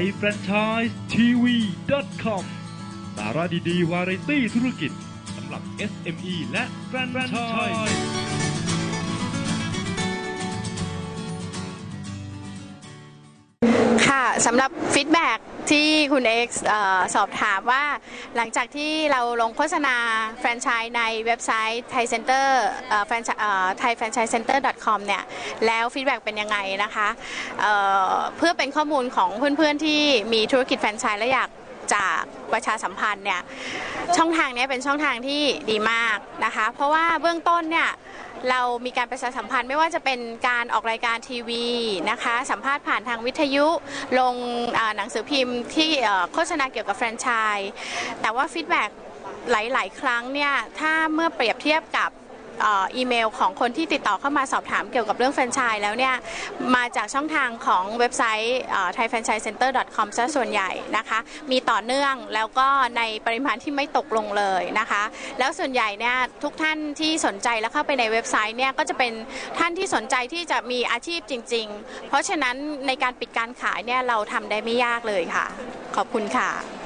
ยแฟรนไชส์ทีวี .com สาระดีๆ วาไรตี้ธุรกิจสำหรับ SME และแฟรนไชส์ค่ะสำหรับฟีดแบ็ก ที่คุณเอ็กซ์สอบถามว่าหลังจากที่เราลงโฆษณาแฟรนไชส์ในเว็บไซต์ไทยเซ็นเตอร์แฟรนไทยแฟรนไชส์เซ็นเตอร์ com เนี่ยแล้วฟีดแบ็กเป็นยังไงนะคะเเพื่อเป็นข้อมูลของเพื่อนๆที่มีธุรกิจแฟรนไชส์และอยาก จากประชาสัมพันธ์เนี่ยช่องทางนี้เป็นช่องทางที่ดีมากนะคะ เพราะว่าเบื้องต้นเนี่ยเรามีการประชาสัมพันธ์ไม่ว่าจะเป็นการออกรายการทีวีนะคะ สัมภาษณ์ผ่านทางวิทยุ ลงหนังสือพิมพ์ที่โฆษณาเกี่ยวกับแฟรนไชส์แต่ว่าฟีดแบ็กหลาย ๆ ครั้งเนี่ยถ้าเมื่อเปรียบเทียบกับ อีเมลของคนที่ติดต่อเข้ามาสอบถามเกี่ยวกับเรื่องแฟรนไชส์แล้วเนี่ยมาจากช่องทางของเว็บไซต์ thaifranchisecenter.com ซะส่วนใหญ่นะคะ มีต่อเนื่องแล้วก็ในปริมาณที่ไม่ตกลงเลยนะคะ แล้วส่วนใหญ่เนี่ยทุกท่านที่สนใจแล้วเข้าไปในเว็บไซต์เนี่ยก็จะเป็นท่านที่สนใจที่จะมีอาชีพจริง ๆ เพราะฉะนั้นในการปิดการขายเนี่ยเราทำได้ไม่ยากเลยค่ะ ขอบคุณค่ะ